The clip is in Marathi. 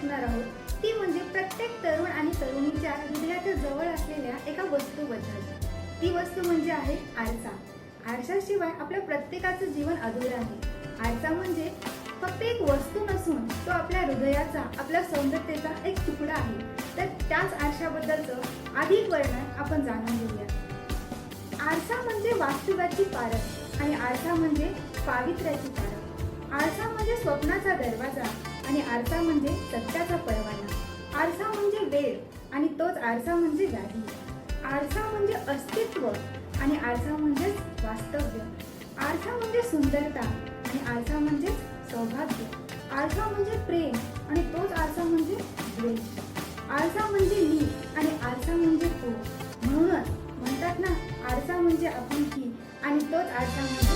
बोलणार आहोत. ती म्हणजे प्रत्येक तरुण आणि तरुणीच्या हृदयाच्या जवळ असलेल्या एका वस्तूबद्दल. ती वस्तू म्हणजे आहे आरसा. आरशाशिवाय आपल्या प्रत्येकाचं जीवन अधुरं आहे. आरसा म्हणजे फक्त एक वस्तू नसून तो आपल्या हृदयाचा आपल्या सौंदर्यतेचा एक तुकडा आहे. तर त्याच आरशाबद्दलचं अधिक वर्णन आपण जाणून घेऊया. आरसा म्हणजे वास्तव्याची पारख आणि आरसा म्हणजे पावित्र्याची पारख. आरसा म्हणजे स्वप्नाचा दरवाजा. आणि आरसा म्हणजे सत्याचा परवाना आरसा म्हणजे वेळ आणि तोच आरसा म्हणजे व्याधी आरसा म्हणजे अस्तित्व आणि आरसा म्हणजेच वास्तव्य आरसा म्हणजे सुंदरता आणि आरसा म्हणजेच सौभाग्य आरसा म्हणजे प्रेम आणि तोच आरसा म्हणजे द्वेष आरसा म्हणजे मी आणि आरसा म्हणजे तू म्हणूनच म्हणतात ना आरसा म्हणजे आपुलकी आणि तोच आरसा म्हणजे